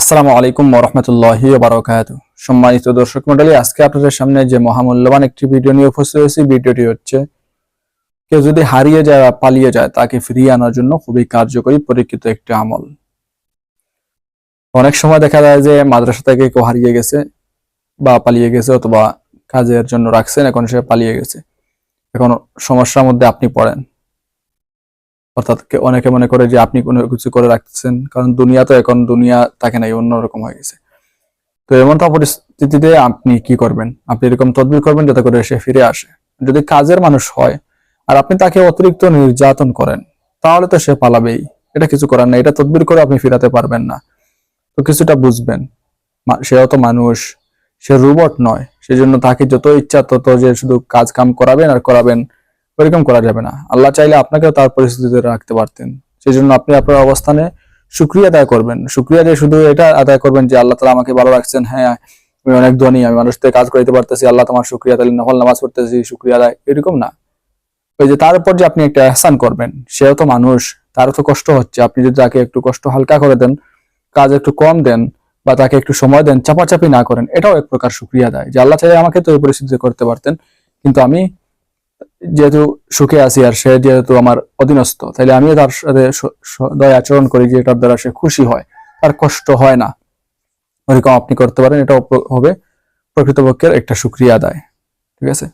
আসসালামু আলাইকুম রহমতুল্লাহি বারকাত সম্মানিত দর্শক মন্ডলী আজকে আপনাদের সামনে যে মহামূল্যবান একটি ভিডিও নিয়ে উপস্থিত হয়েছি, ভিডিওটি হচ্ছে, কেউ যদি হারিয়ে যায় বা পালিয়ে যায়, তাকে ফিরিয়ে আনার জন্য খুবই কার্যকরী, পরীক্ষিত একটি আমল। অনেক সময় দেখা যায় যে মাদ্রাসা থেকে কেউ হারিয়ে গেছে বা পালিয়ে গেছে অথবা কাজের জন্য রাখছেন, এখন সে পালিয়ে গেছে। এখন সমস্যার মধ্যে আপনি পড়েন। অর্থাৎ অনেকে মনে করে যে আপনি কোনো কিছু করে রাখতেছেন, কারণ দুনিয়া তো এখন দুনিয়া থাকে নাই অন্যরকম হয়ে গেছে। তো এমনটা পরিস্থিতিতে আপনি কি করবেন? আপনি এরকম তদবির করবেন যাতে করে সে ফিরে আসে। যদি কাজের মানুষ হয় আর আপনি তাকে অতিরিক্ত নির্যাতন করেন, তাহলে তো সে পালাবেই। এটা কিছু করার না এটা তদবির করে আপনি ফিরাতে পারবেন না। তো কিছুটা বুঝবেন সেও তো মানুষ, সে রোবট নয়, সেজন্য তাকে যত ইচ্ছা তত যে শুধু কাজ কাম করাবেন আর করাবেন ওইরকম করা যাবে না। আল্লাহ চাইলে আপনাকেও তার পরিস্থিতিতে রাখতে পারতেন। সেই জন্য আপনি আপনার অবস্থানে শুক্রিয়া আদায় করবেন। শুক্রিয়া যে শুধু এটা আদায় করবেন যে আল্লাহ তালা আমাকে ভালো রাখছেন। হ্যাঁ আমি অনেক ধনী, আমি মানুষ কাজ করাইতে পারতেছি, আল্লাহ তোমার শুক্রিয়া তাহলে নফল নামাজ পড়তেছি, শুক্রিয়া আদায়, এরকম না। ওই যে তার উপর যে আপনি একটা এহসান করবেন, সেও তো মানুষ, তারও তো কষ্ট হচ্ছে। আপনি যদি তাকে একটু কষ্ট হালকা করে দেন, কাজ একটু কম দেন, বা তাকে একটু সময় দেন, চাপাচাপি না করেন, এটাও এক প্রকার শুক্রিয়া দেয় যে আল্লাহ চাই আমাকে তো এই পরিস্থিতিতে করতে পারতেন, কিন্তু আমি যেহেতু সুখে আছি আর সে যেহেতু আমার অধীনস্থ তাহলে আমিও তার সাথে দয়া আচরণ করি যে এটার দ্বারা সে খুশি হয়। তার কষ্ট হয় না। ওরকম আপনি করতে পারেন এটা হবে প্রকৃতপক্ষের একটা সুক্রিয়া আদায়। ঠিক আছে?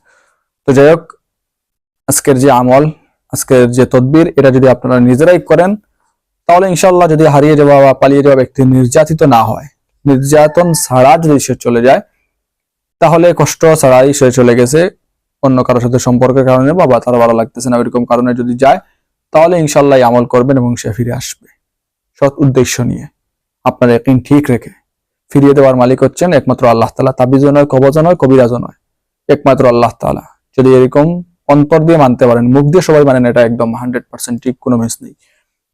তো যাই হোক, আজকের যে আমল, আজকের যে তদবির, এটা যদি আপনারা নিজেরাই করেন, তাহলে ইনশাল্লাহ যদি হারিয়ে যাওয়া বা পালিয়ে যাওয়া ব্যক্তি নির্যাতিত না হয়, নির্যাতন ছাড়া যদি সে চলে যায়, তাহলে কষ্ট ছাড়াই সে চলে গেছে। অন্য কারোর সাথে সম্পর্কের কারণে বা বা তার ভালো লাগতেছে না, ওইরকম কারণে যদি যায়, তাহলে ইনশাল্লাহ আমল করবেন এবং সে ফিরে আসবে। সৎ উদ্দেশ্য নিয়ে আপনার একদিন ঠিক রেখে ফিরিয়ে দেওয়ার মালিক হচ্ছেন একমাত্র আল্লাহ তালা তাবিজও নয়, কবজও নয়, কবিরাজও নয়, একমাত্র আল্লাহ তালা যদি এরকম অন্তর দিয়ে মানতে পারেন, মুখ দিয়ে সবাই মানেন, এটা একদম হান্ড্রেড পার্সেন্ট ঠিক, কোনো মিস নেই।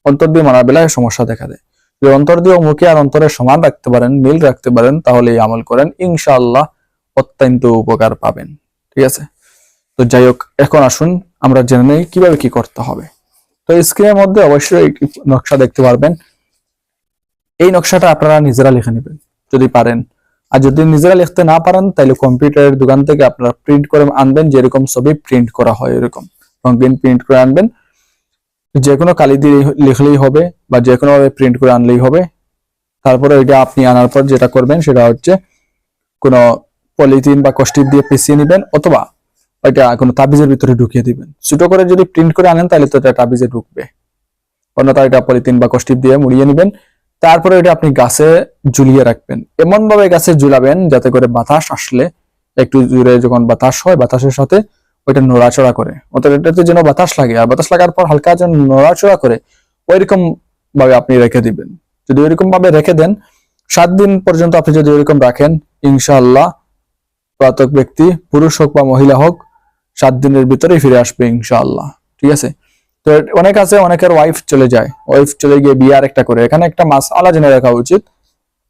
অন্তর দিয়ে মানার বেলায় সমস্যা দেখা দেয়। যদি অন্তর দিয়ে মুখে আর অন্তরে সমান রাখতে পারেন, মিল রাখতে পারেন, তাহলে আমল করেন, ইনশাআল্লাহ অত্যন্ত উপকার পাবেন। ঠিক আছে? তো যাই হোক, এখন আসুন, আমরা জেনে নেই কীভাবে কি করতে হবে। তো স্ক্রিনের মধ্যে অবশ্যই একটি নকশা দেখতে পারবেন। এই নকশাটা আপনারা নিজেরা লিখে নেবেন, যদি পারেন। আর যদি নিজেরা লিখতে না পারেন, তাহলে কম্পিউটারের দোকান থেকে আপনারা প্রিন্ট করে আনবেন, যেরকম ছবি প্রিন্ট করা হয় এরকম। রঙিন প্রিন্ট করে আনবেন। যে কোনো কালি দিয়ে লিখলেই হবে, বা যে কোনো ভাবে প্রিন্ট করে আনলেই হবে। তারপরে ওইটা আপনি আনার পর যেটা করবেন, সেটা হচ্ছে কোনো পলিথিন বা কষ্টিপ দিয়ে পেঁচিয়ে নেবেন, অথবা ওইটা কোনো তাবিজের ভিতরে ঢুকিয়ে দিবেন। ছোট করে যদি প্রিন্ট করে আনেন, তাহলে তো এটা তাবিজে ঢুকবে। অন্যথা এটা পলিথিন বা কষ্টিপ দিয়ে মুড়িয়ে নেবেন। তারপরে এটা আপনি গাছে ঝুলিয়ে রাখবেন। এমন ভাবে গাছে ঝুলাবেন যাতে করে বাতাস আসলে একটু জুড়ে যখন বাতাস হয়, বাতাসের সাথে ওইটা নড়াচড়া করে। অর্থাৎ এটাতে যেন বাতাস লাগে। আর বাতাস লাগার পর হালকা যেন নড়াচড়া করে ওইরকম ভাবে আপনি রেখে দিবেন। যদি ওইরকম ভাবে রেখে দেন, সাত দিন পর্যন্ত আপনি যদি ওইরকম রাখেন, ইনশাআল্লাহ, প্রাতক ব্যক্তি, পুরুষ হোক বা মহিলা হোক সাত দিনের ভিতরে ফিরে আসবে ইনশাআল্লাহ, ঠিক আছে? তো অনেক আছে, অনেকের ওয়াইফ চলে যায়। ওয়াইফ চলে গিয়ে বিয়ে আর একটা করে। এখানে একটা মাস আলা জেনে রাখা উচিত।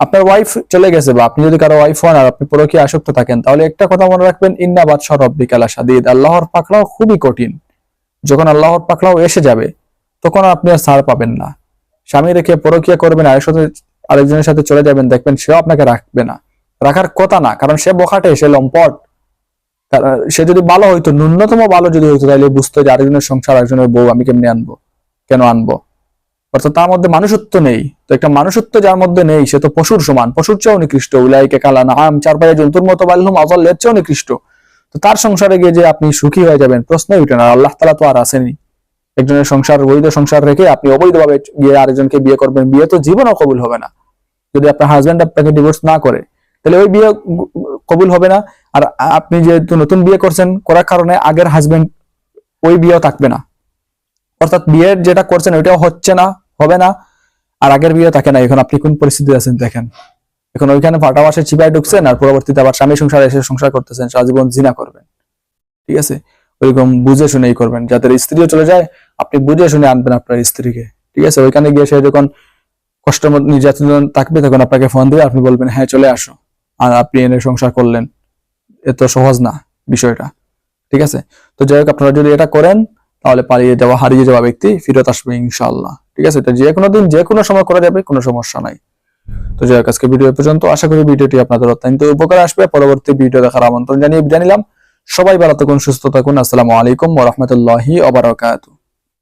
আপনার ওয়াইফ চলে গেছে বা আপনি যদি কারও ওয়াইফ হন আর আপনি পরকীয় আসক্ত থাকেন, তাহলে একটা কথা মনে রাখবেন, ইন্না বাদশাহ রব্বিকালা সাদিদ আল্লাহর পাকড়াও খুবই কঠিন। যখন আল্লাহর পাকড়াও এসে যাবে, তখন আপনি আর ছাড় পাবেন না। স্বামী রেখে পরকীয়া করবেন, আরেক সাথে, আরেকজনের সাথে চলে যাবেন, দেখবেন সেও আপনাকে রাখবে না। রাখার কথা না, কারণ সে বখাটে, সে লম্পট। সে যদি ভালো হইতো, ন্যূনতম ভালো যদি হইতো, তাহলে বুঝতো যে আরেকজনের সংসার, আরেকজনের বউ আমি কেমনে আনব? কেন আনব? অর্থাৎ তার মধ্যে মানুষত্ব নেই। তো একটা মানুষত্ব যার মধ্যে নেই, সে তো পশুর সমান। পশুর চেয়েও নিকৃষ্ট। উলাইকে কালা নাম চার পায়ে জন্তুর মতো বাল্যম আজলের চেয়েও নিকৃষ্ট। তো তার সংসারে গিয়ে যে আপনি সুখী হয়ে যাবেন, প্রশ্নই উঠে না। আল্লাহ তালা তো আর আসেনি একজনের সংসার বৈধ সংসার রেখে আপনি অবৈধভাবে গিয়ে আরেকজনকে বিয়ে করবেন, বিয়ে তো জীবনও কবুল হবে না। যদি আপনার হাজবেন্ড আপনাকে ডিভোর্স না করে, তাহলে ওই বিয়ে কবুল হবে না। আর আপনি যেহেতু নতুন বিয়ে করছেন, করার কারণে আগের হাজবেন্ড ওই বিয়েও থাকবে না। অর্থাৎ বিয়ের যেটা করছেন, ওইটাও হচ্ছে না, হবে না। আর আগের বিয়ে থাকে না। এখন আপনি কোন পরিস্থিতি আছেন দেখেন। এখন ওইখানে ফাটাবাসে চিপায় ঢুকছেন আর পরবর্তীতে আবার স্বামী সংসার এসে সংসার করতেছেন, সারাজীবন জিনা করবেন। ঠিক আছে? ওইরকম বুঝে শুনেই করবেন। যাতে স্ত্রীও চলে যায়, আপনি বুঝে শুনে আনবেন আপনার স্ত্রীকে। ঠিক আছে? ওইখানে গিয়ে সে যখন মধ্যে নির্যাতন থাকবে, তখন আপনাকে ফোন দিবে আপনি বলবেন হ্যাঁ চলে আসো। আর আপনি এনে সংসার করলেন এত সহজ না বিষয়টা, ঠিক আছে? তো যাই হোক, আপনারা যদি এটা করেন, তাহলে পালিয়ে যাওয়া, হারিয়ে যাওয়া ব্যক্তি ফিরত আসবে ইনশাআল্লাহ, ঠিক আছে? এটা যে কোনো দিন, যে কোনো সময় করা যাবে, কোনো সমস্যা নাই। তো যাই হোক, আজকে ভিডিও পর্যন্ত, আশা করি ভিডিওটি আপনাদের অত্যন্ত উপকার আসবে। পরবর্তী ভিডিও দেখার আমন্ত্রণ জানিয়ে জানিলাম সবাই ভালো থাকুন, সুস্থ থাকুন। আসসালামু আলাইকুম ওয়া রাহমাতুল্লাহি ওয়া বারাকাতুহু।